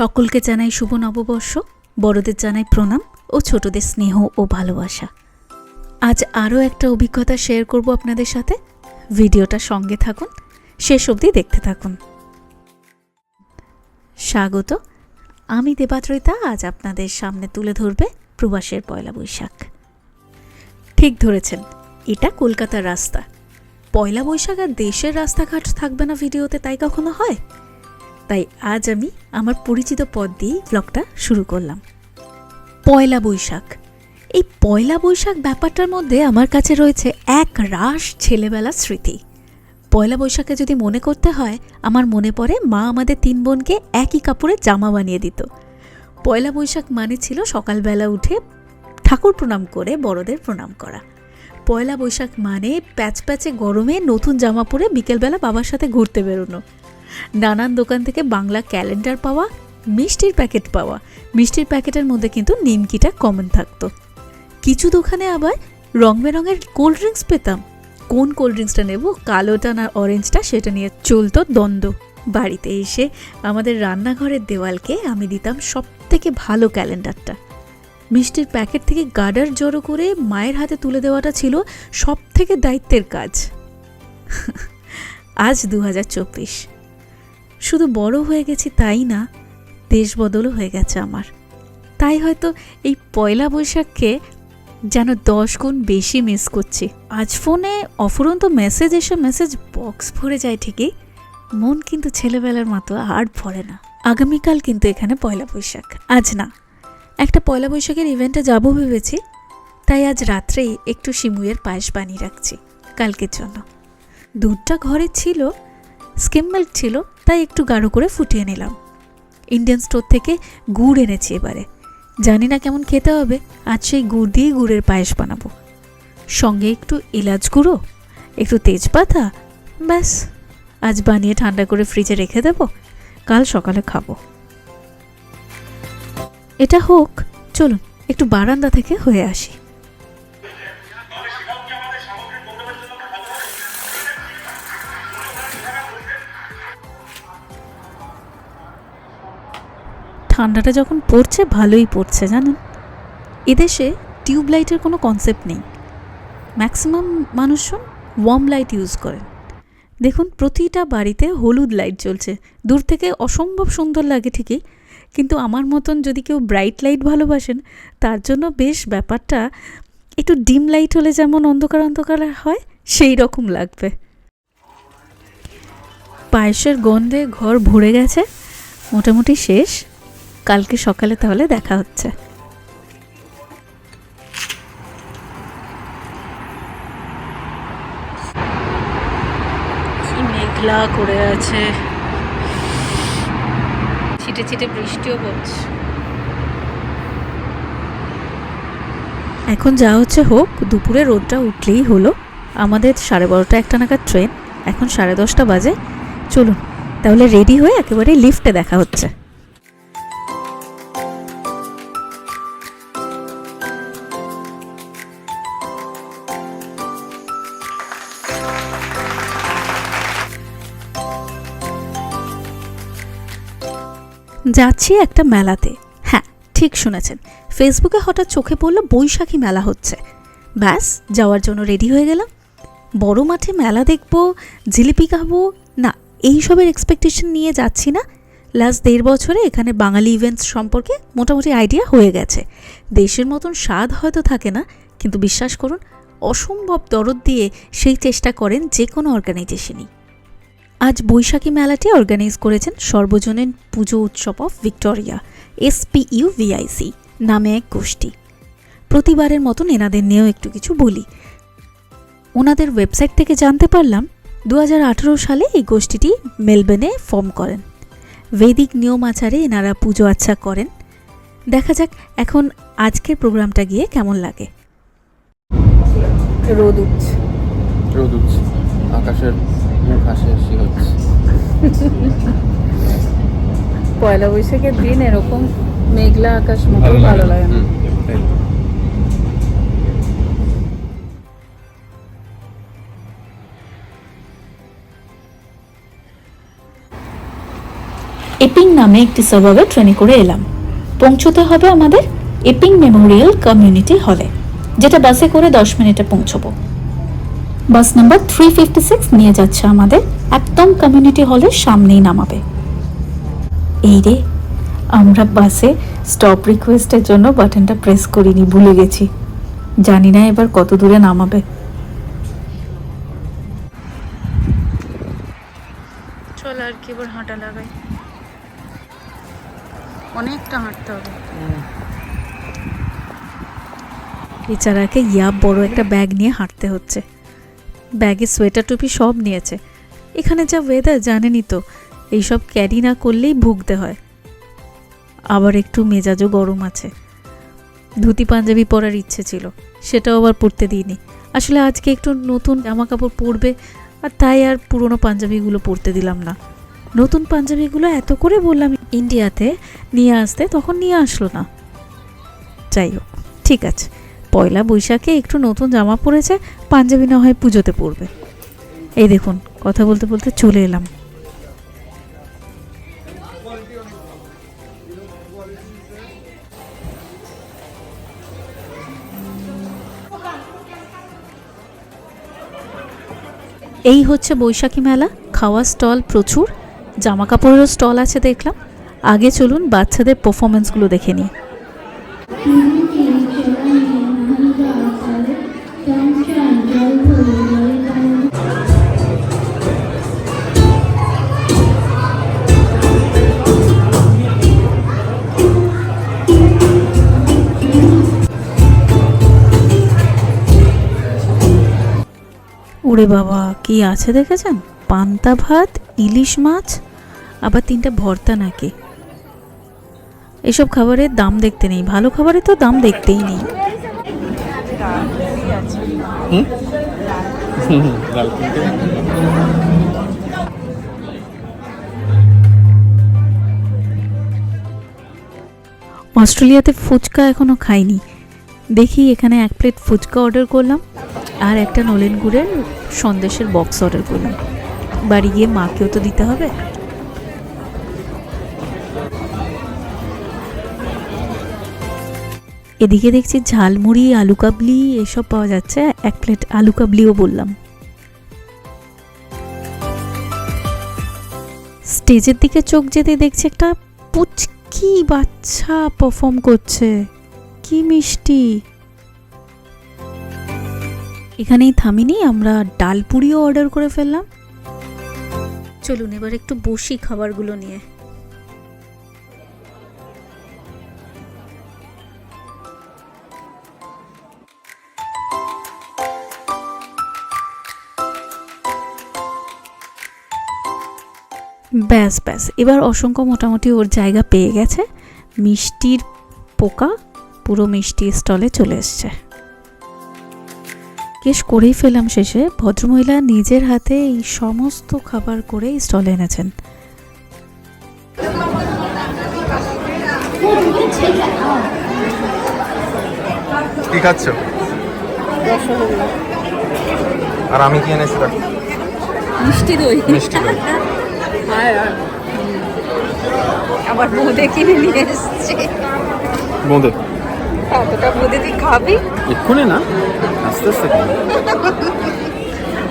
সকলকে জানাই শুভ নববর্ষ, বড়দের জানাই প্রণাম ও ছোটদের স্নেহ ও ভালোবাসা। আজ আরও একটা অভিজ্ঞতা শেয়ার করব আপনাদের সাথে। ভিডিওটা সঙ্গে থাকুন, শেষ অবধি দেখতে থাকুন। স্বাগত, আমি দেবাত্রিতা আজ আপনাদের সামনে তুলে ধরবে প্রবাসের পয়লা বৈশাখ। ঠিক ধরেছেন, এটা কলকাতার রাস্তা। পয়লা বৈশাখ আর দেশের রাস্তাঘাট থাকবে না ভিডিওতে, তাই কখনো হয়? তাই আজ আমি আমার পরিচিত পদ দিয়েই ব্লগটা শুরু করলাম। পয়লা বৈশাখ। এই পয়লা বৈশাখ ব্যাপারটার মধ্যে আমার কাছে রয়েছে এক রাস ছেলেবেলার স্মৃতি। পয়লা বৈশাখে যদি মনে করতে হয়, আমার মনে পড়ে মা আমাদের তিন বোনকে একই কাপড়ে জামা বানিয়ে দিত। পয়লা বৈশাখ মানে ছিল সকালবেলা উঠে ঠাকুর প্রণাম করে বড়দের প্রণাম করা। পয়লা বৈশাখ মানে প্যাচ প্যাচে গরমে নতুন জামা পরে বিকেলবেলা বাবার সাথে ঘুরতে বেরোনো। নানান দোকান থেকে বাংলা ক্যালেন্ডার পাওয়া, মিষ্টির প্যাকেট পাওয়া। মিষ্টির প্যাকেটের মধ্যে কিন্তু নিমকিটা কমন থাকতো। কিছু দোকানে আবার রং বেরঙের কোল্ড ড্রিঙ্কস পেতাম। কোন কোল্ড ড্রিঙ্কসটা নেব, কালোটা না অরেঞ্জটা সেটা নিয়ে চলতো দ্বন্দ্ব। বাড়িতে এসে আমাদের রান্নাঘরের দেওয়ালকে আমি দিতাম সব থেকে ভালো ক্যালেন্ডারটা। মিষ্টির প্যাকেট থেকে গার্ডার জড়ো করে মায়ের হাতে তুলে দেওয়াটা ছিল সব থেকে দায়িত্বের কাজ। আজ দু হাজার চব্বিশ। শুধু বড় হয়ে গেছি তাই না? দেশ বদলও হয়ে গেছে আমার। তাই হয়তো এই পয়লা বৈশাখকে যেন দশ গুণ বেশি মিস করছি। আজ ফোনে অফুরন্ত মেসেজ এসে মেসেজ বক্স ভরে যায় ঠিকই। মন কিন্তু ছেলেবেলার মতো আর ভরে না। আগামীকাল কিন্তু এখানে পয়লা বৈশাখ। আজ না, একটা পয়লা বৈশাখের ইভেন্টে যাব ভেবেছি। তাই আজ রাত্রেই একটু শিমুয়ের পায়েস বানিয়ে রাখছি, কালকের জন্য। দুধটা ঘরে ছিল স্কিম মিল্ক ছিল, তাই একটু গাঢ় করে ফুটিয়ে নিলাম। ইন্ডিয়ান স্টোর থেকে গুড় এনেছি এবারে। জানি না কেমন খেতে হবে, আজ সেই গুড় দিয়ে গুড়ের পায়েস বানাবো। সঙ্গে একটু এলাচ গুঁড়ো, একটু তেজপাতা, ব্যাস। আজ বানিয়ে ঠান্ডা করে ফ্রিজে রেখে দেবো, কাল সকালে খাব। এটা হোক, চলুন, একটু বারান্দা থেকে হয়ে আসি। ঠান্ডাটা যখন পড়ছে, ভালোই পড়ছে, জানেন? এদেশে টিউব লাইটের কোনো কনসেপ্ট নেই। ম্যাক্সিমাম মানুষজন ওয়ার্ম লাইট ইউজ করেন। দেখুন, প্রতিটা বাড়িতে হলুদ লাইট জ্বলছে। দূর থেকে অসম্ভব সুন্দর লাগে ঠিকই, কিন্তু আমার মতন যদি কেউ ব্রাইট লাইট ভালোবাসেন, তার জন্য বেশ ব্যাপারটা একটু ডিম লাইট হলে যেমন অন্ধকার অন্ধকার হয়, সেই রকম লাগবে। পায়েসের গন্ধে ঘর ভরে গেছে, মোটামুটি শেষ। কালকে সকালে তাহলে দেখা হচ্ছে। মেঘলা করে আছে। ছিটে ছিটে বৃষ্টিও পড়ছে এখন যা হচ্ছে হোক দুপুরে রোদটা উঠলেই হলো। আমাদের সাড়ে বারোটা একটা নাগাদ ট্রেন এখন সাড়ে দশটা বাজে। চলুন তাহলে রেডি হয়ে একেবারে লিফটে দেখা হচ্ছে। যাচ্ছি একটা মেলাতে। হ্যাঁ ঠিক শুনেছেন। ফেসবুকে হঠাৎ চোখে পড়ল বৈশাখী মেলা হচ্ছে। ব্যাস, যাওয়ার জন্য রেডি হয়ে গেলাম। বড় মাঠে মেলা দেখব, জিলিপি খাব, না, এইসবের এক্সপেকটেশন নিয়ে যাচ্ছি না। লাস্ট দেড় বছরে এখানে বাঙালি ইভেন্টস সম্পর্কে মোটামুটি আইডিয়া হয়ে গেছে। দেশের মতন স্বাদ হয়তো থাকে না, কিন্তু বিশ্বাস করুন, অসম্ভব দরদ দিয়ে সেই চেষ্টা করেন যে কোনো অর্গানাইজেশনই আজ বৈশাখী মেলাটি অর্গানাইজ করেছেন সর্বজনীন পুজো উৎসব অফ ভিক্টোরিয়া এসপিইউ ভিআইসি নামে এক গোষ্ঠী। প্রতিবারের মতন এনাদের নিয়েও একটু কিছু বলি। ওনাদের ওয়েবসাইট থেকে জানতে পারলাম দু হাজার আঠারো সালে এই গোষ্ঠীটি মেলবোর্নে ফর্ম করেন। বৈদিক নিয়ম আচারে এনারা পুজো আচ্ছা করেন। দেখা যাক এখন আজকের প্রোগ্রামটা গিয়ে কেমন লাগে। রোদ উঠছে। রোদ উঠছে। আকাশের হাসি হাসি হচ্ছে। পয়লা বৈশাখের দিন এরকম মেঘলা আকাশ মোটেও ভালো লাগে না। এপিং নামে একটি সাবাবে ট্রেনে করে এলাম। পৌঁছতে হবে আমাদের এপিং মেমোরিয়াল কমিউনিটি হলে যেটা বাসে করে দশ মিনিটে পৌঁছবো। Bus number three fifty six নিয়ে যাচ্ছে আমাদের। একদম কমিউনিটি হলের সামনেই নামাবে। এই রে আমরা বাসে স্টপ রিকোয়েস্টের জন্য বাটনটা প্রেস করিনি ভুলে গেছি। জানি না এবার কত দূরে নামাবে। চল আর কি এবার হাঁটা লাগাই। অনেকটা হাঁটতে হবে। বেচারাকে ইয়া বড় একটা ব্যাগ নিয়ে হাঁটতে হচ্ছে। ব্যাগে সোয়েটার টুপি সব নিয়েছে। এখানে যা ওয়েদার জানেনই তো, এইসব ক্যারি না করলেই ভুগতে হয়। আবার একটু মেজাজও গরম আছে। ধুতি পাঞ্জাবি পরার ইচ্ছে ছিল, সেটাও আবার পরতে দিইনি। আসলে আজকে একটু নতুন জামা কাপড় পরবে, আর তাই আর পুরনো পাঞ্জাবিগুলো পরতে দিলাম না। নতুন পাঞ্জাবিগুলো এত করে বললাম, ইন্ডিয়াতে নিয়ে আসতে তখন নিয়ে আসলো না। যাই হোক, ঠিক আছে। পয়লা বৈশাখে একটু নতুন জামা পরেছে, পাঞ্জাবি না হয় পুজোতে পরবে। এই দেখুন, কথা বলতে বলতে চলে এলাম। এই হচ্ছে বৈশাখী মেলা খাওয়া স্টল প্রচুর জামা কাপড়েরও স্টল আছে দেখলাম। আগে চলুন বাচ্চাদের পারফরমেন্সগুলো দেখে নিই। ওরে বাবা কি আছে দেখেছেন? পান্তা ভাত ইলিশ মাছ আবার তিনটা ভর্তা নাকি? এসব খাবারের দাম দেখতে নেই। ভালো খাবারের তো দাম দেখতেই নেই। অস্ট্রেলিয়াতে ফুচকা এখনও খাইনি। দেখি এখানে এক প্লেট ফুচকা অর্ডার করলাম। আর একটা নলেন গুড়ের সন্দেশের বক্স অর্ডার করলাম। বাড়ি গিয়ে মাকেও তো দিতে হবে। এদিকে দেখছি ঝালমুড়ি, আলু কাবলি, এসব পাওয়া যাচ্ছে। এক প্লেট আলু কাবলিও বললাম। স্টেজের দিকে চোখ যেতে দেখছি একটা পুচকি বাচ্চা পারফর্ম করছে। কি মিষ্টি! এখানেই থামিনি আমরা ডাল পুরিও অর্ডার করে ফেললাম। চলুন এবার একটু বসি খাবারগুলো নিয়ে। ব্যাস ব্যাস এবার অসংখ্য মোটামুটি ওর জায়গা পেয়ে গেছে। মিষ্টির পোকা পুরো মিষ্টি স্টলে চলে এসছে। কেস করেই ফেলাম শেষে ভদ্রমহিলা নিজের হাতে এই সমস্ত খাবার করে স্টলে এনেছেন। কি খাচ্ছ? আর আমি কি এনেছি মিষ্টি দই। মিষ্টি দই। আবার বোঁদে কিনে নিয়ে এসছে। বোঁদে এতটা বোঁদে তুই খাবি? এক্ষুনি না? আস্তে আস্তে খাব।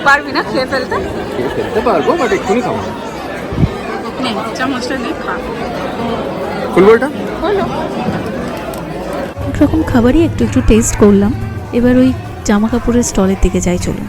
পারবি না খেয়ে ফেলতে? খেয়ে ফেলতে পারব বাট এক্ষুনি খাব। না। চামচটা নে খা। খুলবো এটা হলো। একরকম খাবারই একটু একটু টেস্ট করলাম। এবার ওই জামা কাপড়ের স্টলের দিকে যাই চলুন।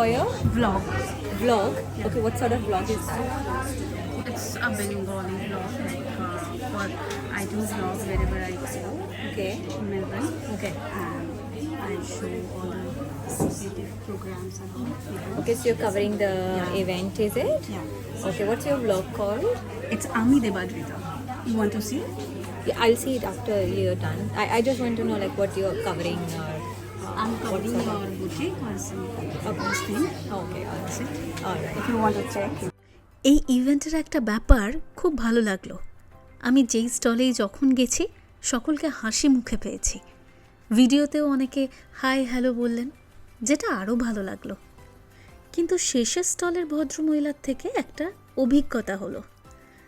For your Vlog. vlog? Okay, what sort of vlog is that? It's a Bengali vlog. Like, uh, for iTunes vlogs wherever I go Okay. in Melbourne. Okay. And I show all the associative programs and all. events. Okay, so you're covering the event, is it? Yeah. Okay, what's your vlog called? It's Ami Debadrita. You want to see? Yeah, I'll see it after you're done. I, I just want to know like what you're covering uh, I'm covering your some of thing. Okay, alright. Alright. If you want to check, এই ইভেন্টের একটা ব্যাপার খুব ভালো লাগল আমি যেই স্টলেই যখন গেছি সকলকে হাসি মুখে পেয়েছি ভিডিওতেও অনেকে হাই হ্যালো বললেন যেটা আরও ভালো লাগল কিন্তু শেষের স্টলের ভদ্রমহিলার থেকে একটা অভিজ্ঞতা হলো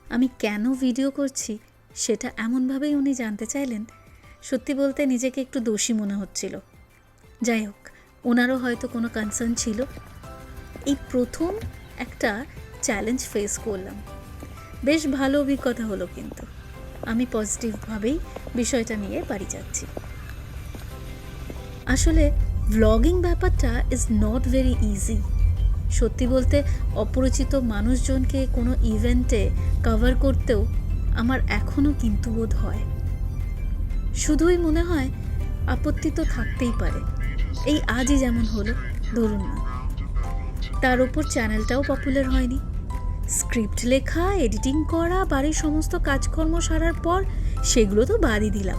আমি কেন ভিডিও করছি সেটা এমনভাবেই উনি জানতে চাইলেন সত্যি বলতে নিজেকে একটু দোষী মনে হচ্ছিল যাই হোক ওনারও হয়তো কোনো কনসার্ন ছিল। এই প্রথম একটা চ্যালেঞ্জ ফেস করলাম। বেশ ভালো অভিজ্ঞতা হলো কিন্তু। আমি পজিটিভভাবেই বিষয়টা নিয়ে বাড়ি যাচ্ছি। আসলে ভ্লগিং ব্যাপারটা ইজ নট ভেরি ইজি সত্যি বলতে, অপরিচিত মানুষজনকে কোনো ইভেন্টে কভার করতেও আমার এখনও কিন্তু বোধ হয়। শুধুই মনে হয়, আপত্তি তো থাকতেই পারে। এই আজই যেমন হলো, ধরুন না। তার ওপর চ্যানেলটাও পপুলার হয়নি। স্ক্রিপ্ট লেখা এডিটিং করা, বাড়ির সমস্ত কাজকর্ম সারার পর সেগুলো তো বাদই দিলাম।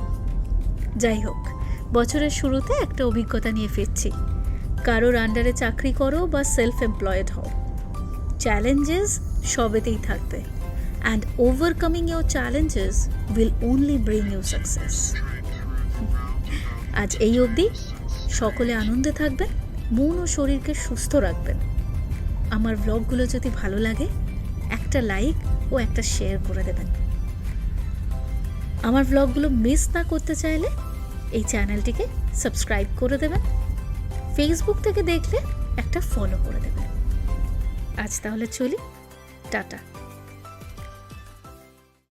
যাই হোক, বছরের শুরুতে একটা অভিজ্ঞতা নিয়ে ফিরছি। কারোর আন্ডারে চাকরি করো বা সেলফ এমপ্লয়েড হও। চ্যালেঞ্জেস সবেতেই থাকবে। And overcoming your challenges will only bring you success আজ এই অবধি। সকলে আনন্দে থাকবেন, মন ও শরীরকে সুস্থ রাখবেন। আমার ব্লগগুলো যদি ভালো লাগে, একটা লাইক ও একটা শেয়ার করে দেবেন। আমার ব্লগগুলো মিস না করতে চাইলে এই চ্যানেলটিকে সাবস্ক্রাইব করে দেবেন ফেসবুক থেকে দেখলে একটা ফলো করে দেবেন। আজ তাহলে চলি, টাটা।